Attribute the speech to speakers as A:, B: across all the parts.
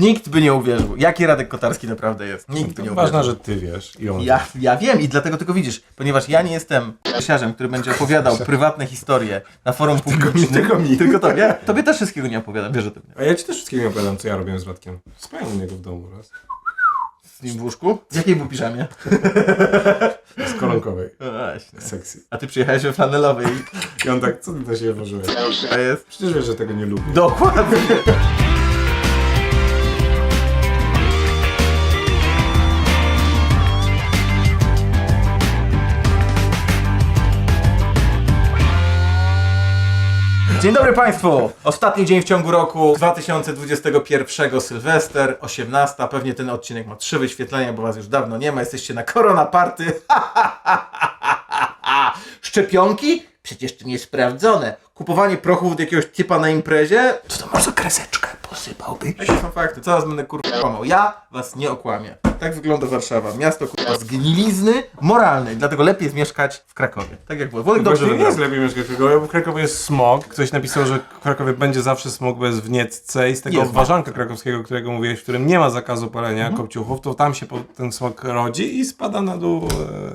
A: Nikt by nie uwierzył, jaki Radek Kotarski naprawdę jest. Nikt by nie uwierzył.
B: Ważne, że ty wiesz i on.
A: Ja, ja wiem i dlatego tylko widzisz, ponieważ ja nie jestem siarzem, który będzie opowiadał prywatne historie na forum publicznym.
B: tylko mi.
A: Tylko tobie. Tobie też wszystkiego nie opowiadam, wiesz o tym.
B: A ja ci też wszystkiego nie opowiadam, co ja robiłem z Radkiem. Spałem u niego w domu raz.
A: Z nim w łóżku? Z jakiej był piżamie?
B: Z koronkowej.
A: No właśnie.
B: Sexy.
A: A ty przyjechałeś we flanelowej
B: I on tak, co ty do siebie włożyłeś?
A: a jest...
B: Przecież wiesz, że tego nie lubię.
A: Dokładnie. Dzień dobry Państwu! Ostatni dzień w ciągu roku 2021 Sylwester, 18. Pewnie ten odcinek ma trzy wyświetlenia, bo Was już dawno nie ma. Jesteście na Korona Party. Szczepionki? Przecież to niesprawdzone. Kupowanie prochów od jakiegoś typa na imprezie? To to może kreseczkę posypałby. Jakie są fakty? Co was będę kurwa kłamał? Ja was nie okłamię. Tak wygląda Warszawa. Miasto kurwa zgnilizny moralnej. Dlatego lepiej jest mieszkać w Krakowie. Tak jak było. Wodek dobrze
B: Dobrze, nie
A: wybrał.
B: jest lepiej mieszkać w Krakowie, bo w Krakowie jest smog. Ktoś napisał, że w Krakowie będzie zawsze smog, bo jest w Niecce i z tego
A: Jest
B: ważanka krakowskiego, którego mówiłeś, w którym nie ma zakazu palenia
A: Mhm.
B: kopciuchów, to tam się po- ten smog rodzi i spada na dół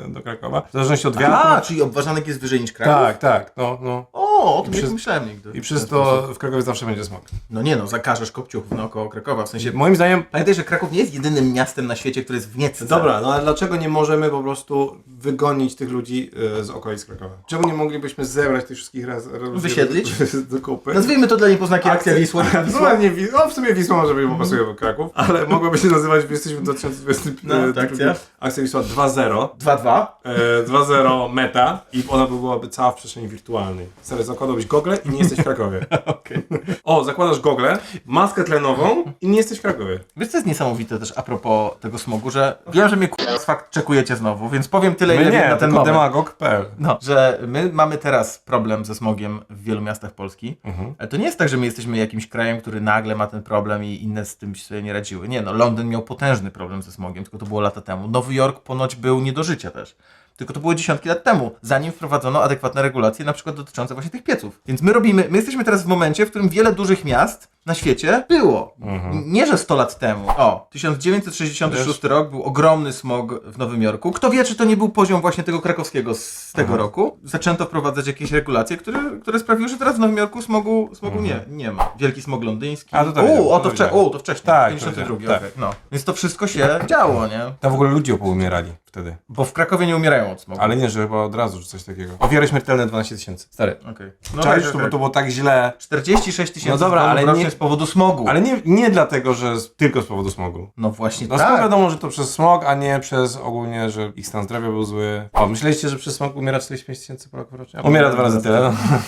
B: e, do Krakowa. W zależności od wiatru.
A: A, czyli obważanek jest wyżej niż Kraków?
B: tak, tak, no, no.
A: O, o tym nie
B: przez-
A: pomyślałem nigdy.
B: I przez to w Krakowie zawsze będzie smog.
A: No nie no, zakażesz kopciuchów naokoło Krakowa. W sensie...
B: Moim zdaniem
A: Pamiętaj, że Kraków nie jest jedynym miastem na świecie, które jest w Niecce.
B: Dobra, no ale dlaczego nie możemy po prostu wygonić tych ludzi e, z okolic Krakowa? Czemu nie moglibyśmy zebrać tych wszystkich raz, raz
A: Wysiedlić?
B: do kupy?
A: Nazwijmy to dla niepoznaki akcja Wisła.
B: No, nie, Wi- no w sumie Wisła może być, bo pasuje do Kraków, ale mogłoby się nazywać, jesteśmy w 2020
A: No, tak, akcja.
B: akcja Wisła 2.0.
A: 2-2.
B: e, 2.0 meta i ona by byłaby cała w przestrzeni wirtualnej. Stary, zakładałbyś gogle i nie jesteś w Krakowie.
A: Okej.
B: O, zakładasz gogle, maskę tlenową i nie jesteś w Krakowie.
A: Wiesz co jest niesamowite też a propos tego smogu, że wiem, że mnie k***a, fakt czekujecie znowu, więc powiem tyle, ile wiem na ten moment.
B: demagog.pl
A: No, że my mamy teraz problem ze smogiem w wielu miastach Polski.
B: Mhm.
A: Ale to nie jest tak, że my jesteśmy jakimś krajem, który nagle ma ten problem i inne z tym sobie nie radziły. Nie no, Londyn miał potężny problem ze smogiem, tylko to było lata temu. Nowy Jork ponoć był nie do życia też. Tylko to było dziesiątki lat temu, zanim wprowadzono adekwatne regulacje, na przykład dotyczące właśnie tych pieców. Więc my robimy, my jesteśmy teraz w momencie, w którym wiele dużych miast na świecie było.
B: Mhm.
A: Nie, że 100 lat temu. O, 1966 rok był ogromny smog w Nowym Jorku. Kto wie, czy to nie był poziom właśnie tego krakowskiego z tego
B: Mhm.
A: roku. Zaczęto wprowadzać jakieś regulacje, które, które sprawiły, że teraz w Nowym Jorku smogu, smogu nie, nie ma. Wielki smog londyński.
B: Mhm. A, to tak,
A: U, o,
B: to
A: wcze- o, to wcześniej.
B: Tak, to
A: 52,
B: wiedziałem,
A: okej. No. Więc to wszystko się działo, nie?
B: Tam w ogóle ludzie poumierali wtedy.
A: Bo w Krakowie nie umierają od smogu.
B: Ale nie, że chyba od razu, czy coś takiego. Ofiary śmiertelne 12 tysięcy. Stary.
A: Okej.
B: No
A: tak,
B: Czaisz,
A: tak,
B: to, bo
A: tak.
B: to było tak źle.
A: 46 tysięcy
B: No dobra, ale nie-
A: z powodu smogu.
B: Ale nie, nie dlatego, że z, tylko z powodu smogu.
A: No właśnie
B: No
A: tak.
B: skąd wiadomo, że to przez smog, a nie przez ogólnie, że ich stan zdrowia był zły. O, myśleliście, że przez smog umiera 45 tysięcy Polaków rocznie? Umiera dwa razy tyle.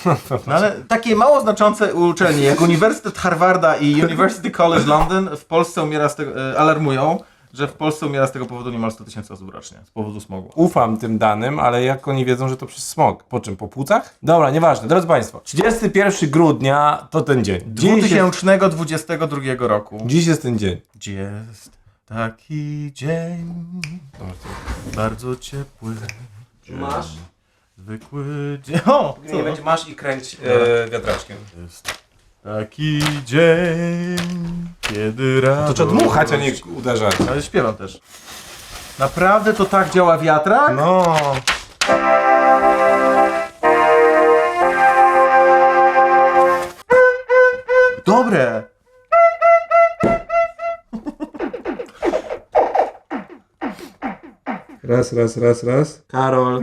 B: No.
A: No ale takie mało znaczące uczelnie jak Uniwersytet Harvarda i University College London w Polsce umiera z tego, e, alarmują, że w Polsce umiera z tego powodu niemal 100 tysięcy osób rocznie, z powodu smogu.
B: Ufam tym danym, ale jak oni wiedzą, że to przez smog? Po czym? Po płucach? Dobra, nieważne. Drodzy Państwo, 31 grudnia to ten dzień. Dziś jest,
A: 2022 roku.
B: dziś jest ten dzień.
A: Jest taki dzień,
B: to-
A: bardzo ciepły,
B: Masz?
A: zwykły dzień. O, co?
B: Nie będzie masz i kręć e, wiatraczkiem.
A: Jest taki dzień, kiedy radość...
B: To trzeba dmuchać, a nie uderzać.
A: Ale śpiewam też. Naprawdę to tak działa wiatrak?
B: No. Raz, raz, raz, raz. Karol.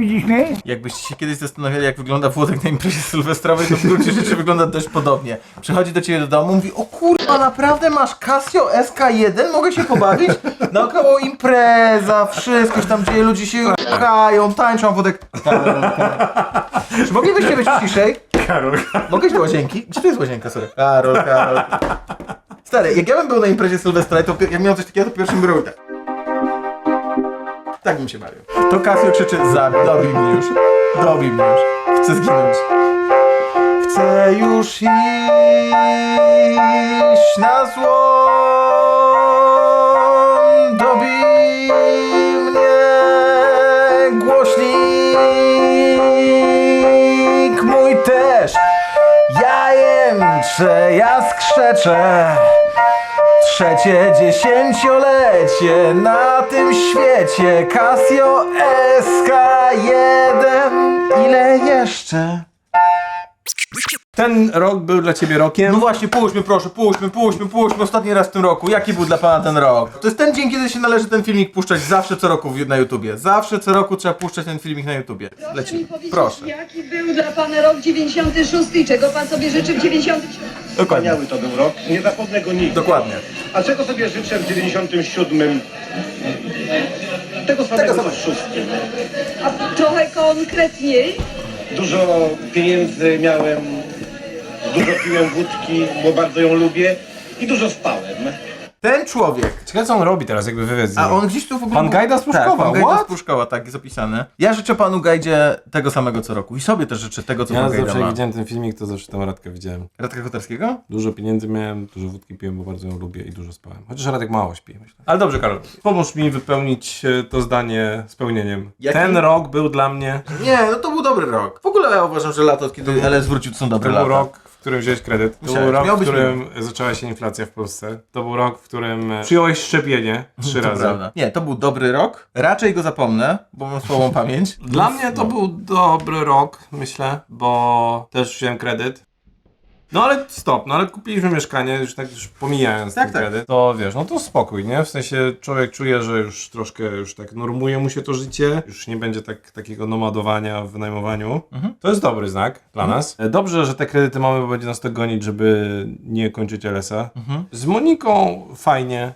A: Jakbyście się kiedyś zastanawiali, jak wygląda Włodek na imprezie sylwestrowej, to w gruncie rzeczy wygląda dość podobnie. Przychodzi do ciebie do domu, mówi, o kurwa, naprawdę masz Casio SK1? Mogę się pobawić? Naokoło impreza, wszystko się tam dzieje, ludzie się pchają, tańczą, a Włodek... Karol, Karol. Czy moglibyście być ciszej?
B: Karol.
A: Mogę iść do łazienki? Gdzie to jest łazienka, sorry? Karol, Karol. Stary, jak ja bym był na imprezie sylwestrowej, to jak miał coś takiego, to pierwszym robił tak. Tak bym się bawił. To Casio krzyczy, zabij, dobij mnie już. Dobij mnie już. Chcę zginąć. Chcę już iść na złom. Dobij mnie głośnik mój też. Ja jęczę, ja skrzeczę. Trzecie dziesięciolecie na tym świecie Casio SK1 Ile jeszcze?
B: Ten rok był dla ciebie rokiem.
A: No właśnie, puśćmy proszę, puśćmy, puśćmy, puśćmy ostatni raz w tym roku. Jaki był dla pana ten rok? To jest ten dzień, kiedy się należy ten filmik puszczać zawsze co roku w- na YouTubie. Zawsze co roku trzeba puszczać ten filmik na YouTubie.
C: Proszę
A: Leci.
C: mi powiedzieć,
A: Proszę.
C: jaki był dla Pana rok 96 i czego Pan sobie życzy w 97?
A: Dokładnie.
D: Wspaniały to był rok, nie zapomnę go nigdy.
A: Dokładnie.
D: A czego sobie życzę w 97? Tego samego co w szóstym.
C: A trochę konkretniej?
D: Dużo pieniędzy miałem, dużo piłem wódki, bo bardzo ją lubię i dużo spałem.
A: Ten człowiek.
B: Ciekawe co on robi teraz, jakby wywiad z nim.
A: A on gdzieś tu w ogóle.
B: Pan Gajda z Pruszkowa,
A: Tak, pan Gajda
B: what?
A: z Pruszkowa, tak jest opisane. Ja życzę panu Gajdzie tego samego co roku. I sobie też życzę tego, co
B: Ja
A: pan
B: zawsze
A: Gajda
B: jak
A: ma.
B: widziałem ten filmik, to zawsze tam Radkę widziałem.
A: Radka Kotarskiego?
B: Dużo pieniędzy miałem, dużo wódki piłem, bo bardzo ją lubię i dużo spałem. Chociaż Radek mało śpi, myślę. Ale dobrze, Karol. Pomóż mi wypełnić e, to zdanie spełnieniem.
A: Jaki?
B: Ten rok był dla mnie...
A: Nie, no to był dobry rok. W ogóle ja uważam, że lato, od kiedy LS wrócił, to są
B: To
A: dobre
B: był
A: lata.
B: rok, którym wziąłeś kredyt. To
A: Musiałeś.
B: był rok,
A: Miał
B: w
A: być
B: którym zaczęła się inflacja w Polsce. To był rok, w którym e, przyjąłeś szczepienie trzy
A: To
B: razy.
A: prawda. Nie, to był dobry rok. Raczej go zapomnę, bo mam słabą pamięć.
B: Dla mnie to był dobry rok, myślę, bo też wziąłem kredyt. No ale stop, no ale kupiliśmy mieszkanie, już tak już pomijając
A: Tak,
B: ten
A: tak.
B: kredyt, to wiesz, no to spokój, nie? W sensie człowiek czuje, że już troszkę już tak normuje mu się to życie, już nie będzie tak, takiego nomadowania w wynajmowaniu.
A: Mhm.
B: To jest dobry znak dla nas. E, Dobrze, że te kredyty mamy, bo będzie nas to gonić, żeby nie kończyć LS-a.
A: Mhm.
B: Z Moniką fajnie,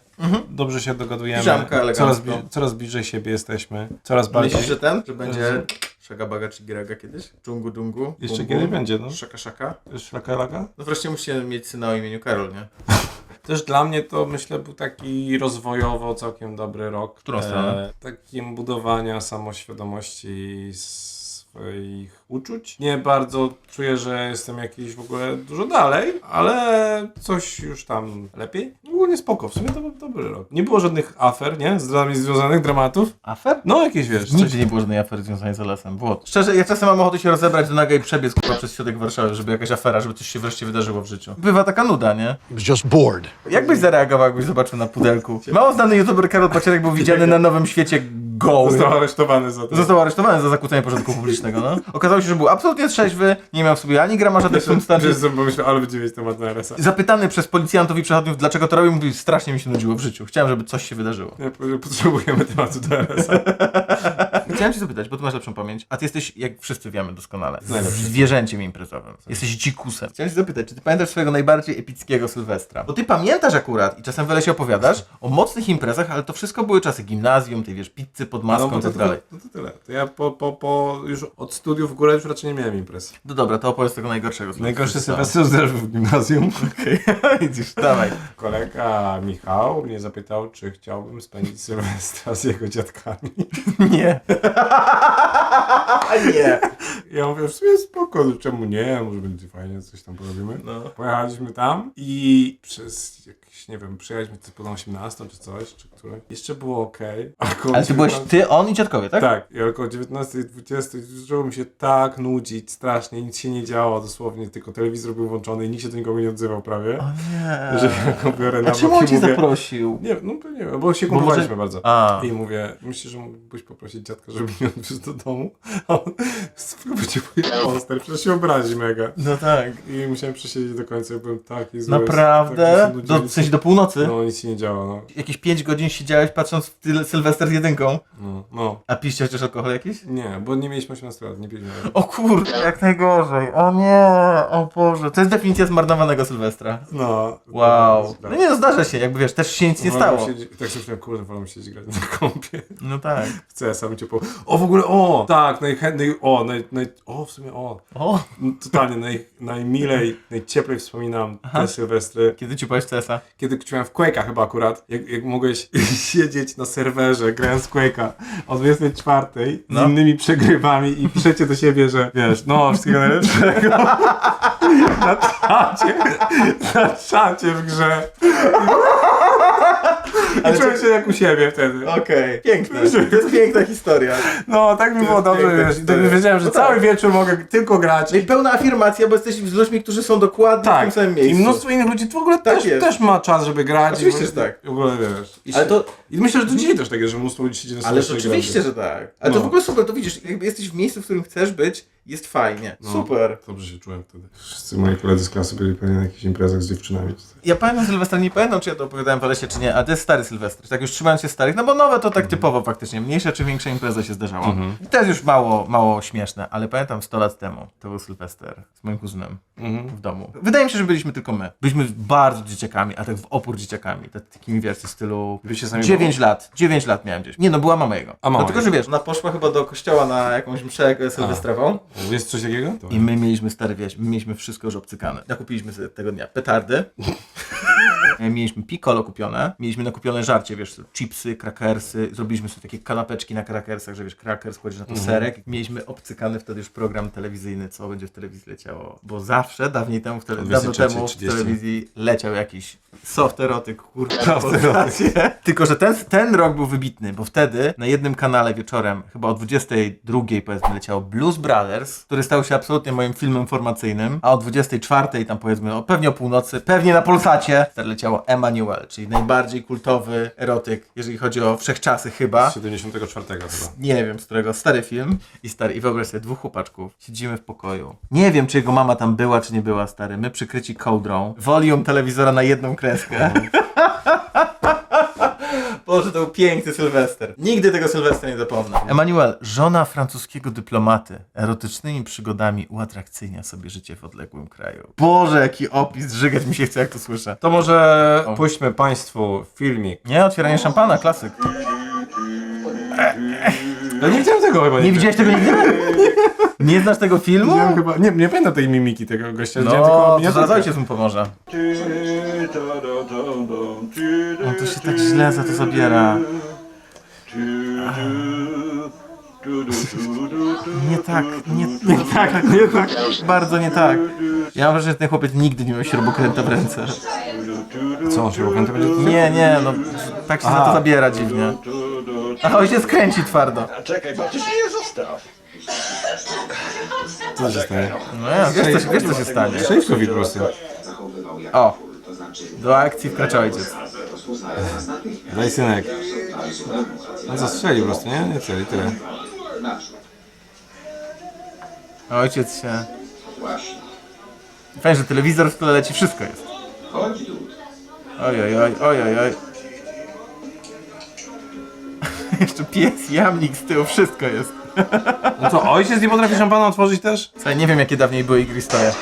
B: dobrze się dogadujemy.
A: Piżamka elegancko.
B: coraz, bli- coraz bliżej siebie jesteśmy, coraz bardziej...
A: Myślisz, że ten? Że będzie Szaka Baga czy Giraga kiedyś? Dżungu Dżungu?
B: Jeszcze
A: Bum, bum.
B: będzie, no.
A: Szaka Szaka?
B: Szlakalaga?
A: No wreszcie musicie mieć syna o imieniu Karol, nie?
B: Też dla mnie to myślę był taki rozwojowo całkiem dobry rok.
A: którą stronę?
B: takim budowania samoświadomości swoich uczuć. Nie bardzo czuję, że jestem jakiś w ogóle dużo dalej, ale coś już tam lepiej. Ogólnie spoko, w sumie to był dobry rok. Nie było żadnych afer, nie? Z nami związanych dramatów.
A: Afer?
B: No jakieś wiesz, coś
A: Nigdy nie było żadnej afery związanej z LS-em. Było. Szczerze, ja czasem mam ochotę się rozebrać do naga i przebiec kurwa, przez środek Warszawy, żeby jakaś afera, żeby coś się wreszcie wydarzyło w życiu. Bywa taka nuda, nie?
E: was just bored.
A: Jak byś zareagował, jakbyś zobaczył na pudelku? Mało znany youtuber Karol Pacierek był widziany na Nowym Świecie Go.
B: został aresztowany za to.
A: Został aresztowany za zakłócenie porządku publicznego, no. Okazało się, że był absolutnie trzeźwy, nie miał w sobie ani grama żadnych substancji.
B: Wiesz, co pomyślał, ale będzie mieć temat na RSA.
A: Zapytany przez policjantów i przechodniów, dlaczego to robił, mówił, strasznie mi się nudziło w życiu. Chciałem, żeby coś się wydarzyło.
B: Ja Potrzebujemy tematu do RSA.
A: Chciałem cię zapytać, bo ty masz lepszą pamięć, a ty jesteś, jak wszyscy wiemy doskonale,
B: Najlepszy.
A: zwierzęciem imprezowym. Jesteś dzikusem. Chciałem cię zapytać, czy ty pamiętasz swojego najbardziej epickiego Sylwestra? Bo ty pamiętasz akurat i czasem wiele się opowiadasz o mocnych imprezach, ale to wszystko były czasy gimnazjum, tej wiesz, pizzy pod maską
B: No,
A: i
B: to,
A: tak
B: to,
A: dalej.
B: to, to tyle. To ja po, po, po już od studiów w górę już raczej nie miałem imprez.
A: No dobra, to opowiedz tego najgorszego.
B: Najgorszy. Sylwester też w gimnazjum.
A: Widzisz, dawaj.
B: Kolega Michał mnie zapytał, czy chciałbym spędzić Sylwestra z jego dziadkami.
A: Nie. nie.
B: Ja mówię, w sumie spoko, no czemu nie, może będzie fajnie, coś tam porobimy.
A: No.
B: Pojechaliśmy tam i przez jakieś, nie wiem, przyjechaliśmy po na 18 czy coś, czy której. Jeszcze było ok.
A: Ale ty byłeś ty, on i dziadkowie, tak?
B: Tak, i około 19-20 zaczęło mi się tak nudzić, strasznie, nic się nie działo dosłownie, tylko telewizor był włączony i nikt się do nikogo nie odzywał prawie.
A: O nie.
B: Że ja go biorę na
A: A czemu on
B: i
A: cię
B: mówię,
A: zaprosił?
B: Nie, no to nie wiem, bo się
A: Bo może-
B: bardzo.
A: A.
B: I mówię, myślisz, że mógłbyś poprosić dziadka, żeby mnie odwiózł do domu? A on spróbujcie pojechać, stary, przecież się obrazi mega.
A: No tak.
B: I musiałem przesiedzieć do końca, ja byłem taki zły.
A: Naprawdę?
B: się
A: Do, w sensie do północy?
B: No nic się nie działo, no.
A: Jakieś 5 godzin siedziałeś patrząc w tyle- Sylwester z jedynką.
B: No, no.
A: A piście chociaż alkohol jakiś?
B: Nie, bo nie mieliśmy 18 lat, nie piliśmy.
A: O kurde, jak najgorzej. O nie, o Boże. To jest definicja zmarnowanego Sylwestra.
B: No.
A: Wow. No nie no, zdarza się, jakby wiesz, też się nic nie stało.
B: Siedzieć, tak sobie myślałem, kurde, wolę siedzieć grać na kąpie.
A: No tak.
B: W CS-a cię po... O, w ogóle, o! Tak, najchętniej, o, naj, naj, o, w sumie, o.
A: O,
B: Totalnie, naj, najmilej, najcieplej wspominam te Sylwestry.
A: kiedy ci powiesz CS-a?
B: Kiedy ćwiczyłem w Quake'a chyba akurat, jak, jak mogłeś siedzieć na serwerze grając w Quake'a o 24
A: No.
B: z innymi przegrywami i piszecie do siebie, że wiesz, no, wszystkiego najlepszego. na czacie, na czacie w grze. Ale czułem się jak u siebie wtedy.
A: Okej, piękne. To jest piękna historia.
B: No, tak mi było dobrze,
A: piękna
B: wiesz. I
A: historia.
B: tak wiedziałem, że
A: No tak.
B: cały wieczór mogę tylko grać.
A: No i pełna afirmacja, bo jesteś z ludźmi, którzy są dokładnie w
B: Tak,
A: tym samym
B: i
A: miejscu.
B: mnóstwo innych ludzi w ogóle też,
A: jest.
B: też ma czas, żeby grać.
A: Oczywiście,
B: I
A: że tak.
B: W ogóle wiesz. I,
A: Ale
B: się-
A: to-
B: I myślę, że to dzisiaj też tak jest, że mnóstwo ludzi siedzi na
A: Ale
B: sobie
A: oczywiście, że tak. Ale to
B: No.
A: w ogóle super, to widzisz, jakby jesteś w miejscu, w którym chcesz być, jest fajnie.
B: No.
A: Super.
B: Dobrze się czułem wtedy. Wszyscy moi koledzy z klasy byli pewnie na jakichś imprezach z dziewczynami.
A: Ja pamiętam Sylwestra, nie pamiętam czy ja to opowiadałem w Alesie czy nie, ale to jest stary Sylwester. Tak już trzymając się starych, no bo nowe to tak typowo faktycznie. Mniejsza czy większa impreza się zdarzała.
B: Mhm.
A: I to jest już mało, mało śmieszne, ale pamiętam 100 lat temu, to był Sylwester z moim kuzynem
B: Mhm.
A: w domu. Wydaje mi się, że byliśmy tylko my. Byliśmy bardzo dzieciakami, a tak w opór dzieciakami. Tak, takimi wiesz, w stylu...
B: Byliście sami
A: 9 lat. 9 lat miałem gdzieś. Nie no, była mama jego.
B: A mama
A: Dlatego,
B: jego.
A: że wiesz, ona poszła chyba do kościoła na jakąś mszę sylwestrową.
B: Jest coś takiego?
A: I my mieliśmy stary, wiesz, my mieliśmy wszystko już obcykane. Nakupiliśmy sobie tego dnia petardy. E, mieliśmy piccolo kupione, mieliśmy nakupione żarcie, wiesz, chipsy, krakersy, zrobiliśmy sobie takie kanapeczki na krakersach, że wiesz, krakers, kładziesz na to serek. Mieliśmy obcykany wtedy już program telewizyjny, co będzie w telewizji leciało. Bo zawsze, dawniej temu, w tele- dawno
B: 23,
A: temu w
B: 30.
A: telewizji leciał jakiś soft erotyk, kurwa, postacje. Tylko, że ten, ten rok był wybitny, bo wtedy na jednym kanale wieczorem, chyba o 22 powiedzmy leciało Blues Brothers, który stał się absolutnie moim filmem formacyjnym, a o 24 tam powiedzmy, o, pewnie o północy, pewnie na Polsacie, leciało Emmanuel, czyli najbardziej kultowy erotyk, jeżeli chodzi o wszechczasy chyba.
B: Z 74 chyba.
A: Nie wiem, z którego stary film i stary. I wyobraź sobie, dwóch chłopaczków. Siedzimy w pokoju. Nie wiem, czy jego mama tam była, czy nie była, stary. My przykryci kołdrą. Volume telewizora na jedną kreskę. Boże, to był piękny Sylwester. Nigdy tego Sylwestra nie zapomnę. Emanuel, żona francuskiego dyplomaty, erotycznymi przygodami uatrakcyjnia sobie życie w odległym kraju. Boże, jaki opis, żygać mi się chce, jak to słyszę.
B: To może
A: O.
B: puśćmy Państwu filmik.
A: Nie, otwieranie szampana, klasyk.
B: Ja nie widziałem tego chyba.
A: Nie widziałeś tego nigdy? Nie znasz tego filmu?
B: Widziałem chyba, nie, nie pamiętam tej mimiki tego gościa. widziałem
A: No,
B: tylko
A: to
B: miniaturkę.
A: zaraz ojciec mu pomoże. On to się tak źle za to zabiera. Nie tak, nie, nie tak, nie tak. Bardzo nie tak. Ja mam wrażenie, że ten chłopiec nigdy nie miał śrubokręta w ręce.
B: Co, on się to będzie...
A: Nie, nie, no tak się za to zabiera dziwnie. A ojciec kręci twardo.
D: Czekaj, bo ty się nie zostaw.
B: Co się stanie?
A: No ja, wiesz co, wiesz co się stanie.
B: Sześć słowik po prostu.
A: O, do akcji wkracza ojciec.
B: Daj synek. No co, strzeli po prostu, nie? Nie celi, tyle.
A: Ojciec się... Fajnie, że telewizor w tle leci, wszystko jest. Oj, oj, oj, oj, oj, oj. Jeszcze pies, jamnik z tyłu, wszystko jest.
B: No co, ojciec nie potrafi szampana otworzyć też?
A: Słuchaj, nie wiem jakie dawniej były igry stoje.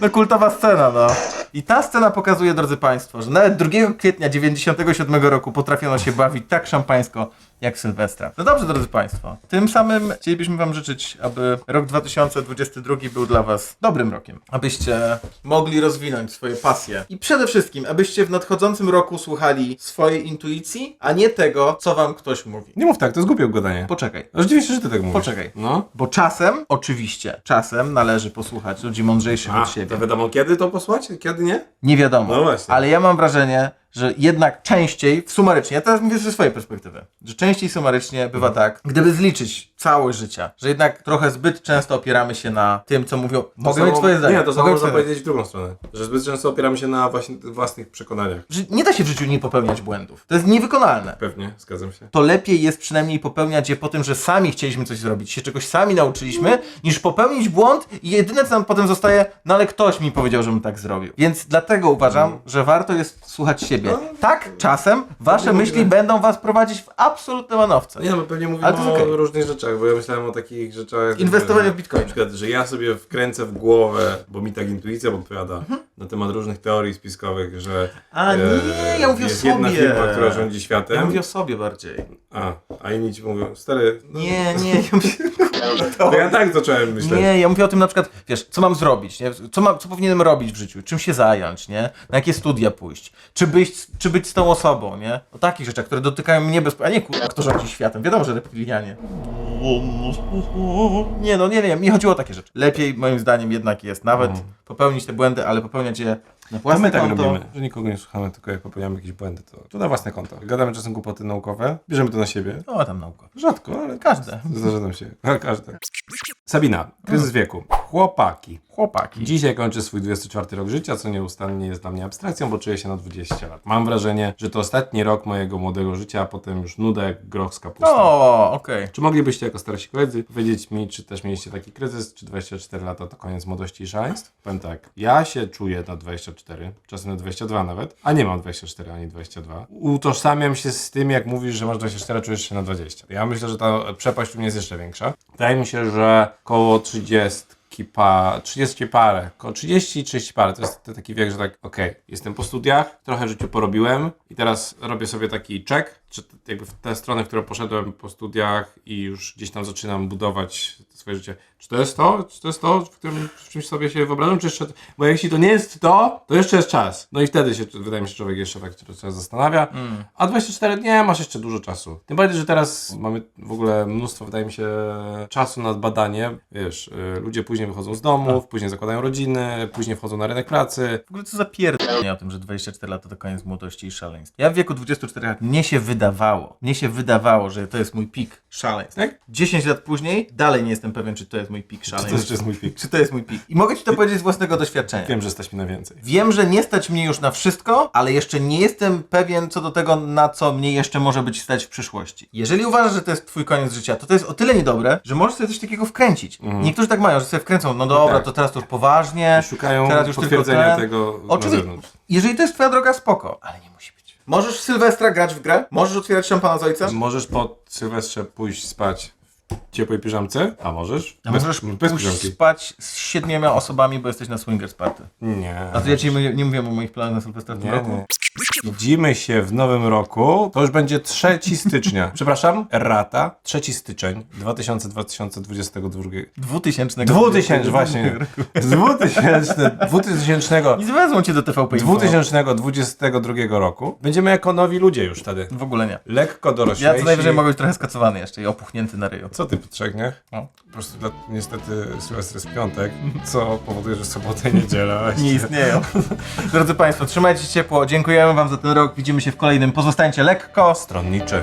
A: No kultowa scena, no. I ta scena pokazuje, drodzy Państwo, że nawet 2 kwietnia 97 roku potrafiono się bawić tak szampańsko jak Sylwestra. No dobrze, drodzy Państwo. Tym samym chcielibyśmy Wam życzyć, aby rok 2022 był dla Was dobrym rokiem. Abyście mogli rozwinąć swoje pasje. I przede wszystkim, abyście w nadchodzącym roku słuchali swojej intuicji, a nie tego, co Wam ktoś mówi.
B: Nie mów tak, to jest głupie gadanie.
A: Poczekaj.
B: Dziwię się, że ty tak mówisz.
A: Poczekaj.
B: No.
A: Bo czasem, oczywiście, czasem należy posłuchać ludzi mądrzejszych
B: A,
A: od siebie.
B: to wiadomo kiedy to posłać, kiedy nie?
A: Nie wiadomo.
B: No właśnie.
A: Ale ja mam wrażenie, że jednak częściej, sumarycznie, ja teraz mówię ze swojej perspektywy, że częściej sumarycznie bywa
B: Mhm.
A: tak, gdyby zliczyć całość życia, że jednak trochę zbyt często opieramy się na tym, co mówią. Mogę mieć
B: samo-
A: swoje zdanie.
B: Nie, to samo
A: mieć
B: można powiedzieć w drugą stronę. Że zbyt często opieramy się na właśnie własnych przekonaniach.
A: Że nie da się w życiu nie popełniać błędów. To jest niewykonalne.
B: Pewnie, zgadzam się.
A: to lepiej jest przynajmniej popełniać je po tym, że sami chcieliśmy coś zrobić, się czegoś sami nauczyliśmy, niż popełnić błąd i jedyne co nam potem zostaje, no ale ktoś mi powiedział, żebym tak zrobił. Więc dlatego uważam, że warto jest słuchać siebie. Tak, czasem wasze myśli będą was prowadzić w absolutne manowce.
B: Nie, no pewnie mówimy
A: Ale to jest
B: o
A: okej.
B: różnych rzeczach, bo ja myślałem o takich rzeczach...
A: Inwestowanie
B: że-
A: w bitcoiny.
B: Na przykład, że ja sobie wkręcę w głowę, bo mi tak intuicja podpowiada, na temat różnych teorii spiskowych, że
A: A
B: e,
A: nie, ja mówię o
B: jest jedna
A: sobie.
B: firma, która rządzi światem,
A: Ja mówię o sobie bardziej.
B: a, a inni ci mówią, stary, no,
A: Nie, nie, ja mówię...
B: to ja tak zacząłem myśleć.
A: Nie, ja mówię o tym na przykład, wiesz, co mam zrobić, nie? Co, mam, co powinienem robić w życiu, czym się zająć, nie? Na jakie studia pójść, czy być, czy być z tą osobą, nie? O takich rzeczach, które dotykają mnie bezpośrednio, a nie kurwa, kto rządzi światem, wiadomo, że reptilianie. Nie, no nie, nie, mi chodziło o takie rzeczy. Lepiej, moim zdaniem, jednak jest nawet popełnić te błędy, ale popełniać je Na własne
B: my tak
A: konto.
B: robimy, że nikogo nie słuchamy, tylko jak popełniamy jakieś błędy, to, to na własne konto. Gadamy czasem głupoty naukowe, bierzemy to na siebie.
A: O, tam nauka.
B: Rzadko, ale
A: Każde.
B: zdarza nam się. Ale każde. Sabina, kryzys wieku. Chłopaki.
A: Chłopaki.
B: Dzisiaj kończę swój 24 rok życia, co nieustannie jest dla mnie abstrakcją, bo czuję się na 20 lat. Mam wrażenie, że to ostatni rok mojego młodego życia, a potem już nuda jak groch z kapustą.
A: O, okej.
B: Czy moglibyście jako starsi koledzy powiedzieć mi, czy też mieliście taki kryzys, czy 24 lata to koniec młodości i szaleństw? Powiem tak, ja się czuję na 24, czasem na 22 nawet, a nie mam 24 ani 22. Utożsamiam się z tym, jak mówisz, że masz 24, a czujesz się na 20. Ja myślę, że ta przepaść u mnie jest jeszcze większa. Wydaje mi się, że koło 30 pa, 30 parę, około 30 i 30 parę, to jest taki wiek, że tak, okej, jestem po studiach, trochę życiu porobiłem i teraz robię sobie taki check, czy jakby w tę stronę, w którą poszedłem po studiach i już gdzieś tam zaczynam budować swoje życie. Czy to jest to? Czy to jest to, w którym w czymś sobie się wyobrażam, czy jeszcze, bo jeśli to nie jest to, to jeszcze jest czas. No i wtedy się, wydaje mi się, człowiek jeszcze tak trochę zastanawia, a 24 nie, masz jeszcze dużo czasu. Tym bardziej, że teraz mamy w ogóle mnóstwo, wydaje mi się, czasu na badanie. Wiesz, y, ludzie później wychodzą z domów, później zakładają rodziny, później wchodzą na rynek pracy.
A: W ogóle co za pierdolenie o tym, że 24 lata to koniec młodości i szaleństw. Ja w wieku 24 lat, mnie się wydawało, mnie się wydawało, że to jest mój pik szaleństw.
B: Tak?
A: 10 lat później dalej nie jestem pewien, czy to jest mój pik
B: Czy
A: szaleństw.
B: to jeszcze jest mój pik?
A: Czy to jest mój pik. I mogę ci to powiedzieć z własnego doświadczenia.
B: Wiem, że stać mi na więcej.
A: Wiem, że nie stać mnie już na wszystko, ale jeszcze nie jestem pewien co do tego, na co mnie jeszcze może być stać w przyszłości. Jeżeli uważasz, że to jest twój koniec życia, to to jest o tyle niedobre, że możesz sobie coś takiego wkręcić. Niektórzy tak mają, że sobie wkręcą, no dobra,
B: tak.
A: to teraz to już poważnie.
B: Szukają
A: teraz już tylko
B: potwierdzenia
A: ten.
B: tego
A: Oczywiście,
B: na zewnątrz.
A: jeżeli to jest twoja droga, spoko, ale nie musi być. Możesz w Sylwestra grać w grę, możesz otwierać szampana z ojca,
B: Możesz po Sylwestrze pójść spać w ciepłej piżamce, a możesz.
A: a możesz
B: bez
A: pójść
B: piżamki.
A: spać z siedmioma osobami, bo jesteś na swingers party.
B: Nie.
A: A to ja ci nie, nie mówiłem o moich planach na Sylwestra w tym
B: Nie,
A: roku.
B: nie. Widzimy się w nowym roku. To już będzie 3 stycznia. Przepraszam, rata. 3 styczeń 2000, 2022.
A: 2000.
B: 2000, właśnie. 2000, 2000,
A: Nie wezmą cię do TVP Info.
B: 2022 roku. Będziemy jako nowi ludzie już wtedy.
A: W ogóle nie.
B: Lekko
A: Ja
B: doroślejsi.
A: co najwyżej mogę być trochę skacowany jeszcze i opuchnięty na ryju.
B: Co ty po trzech, nie?
A: No.
B: Po prostu dla, niestety Sylwester jest piątek, co powoduje, że sobota i niedziela.
A: Nie istnieją. Drodzy Państwo, trzymajcie się ciepło. Dziękujemy Wam za ten rok. Widzimy się w kolejnym. Pozostańcie lekko.
B: Stronniczy.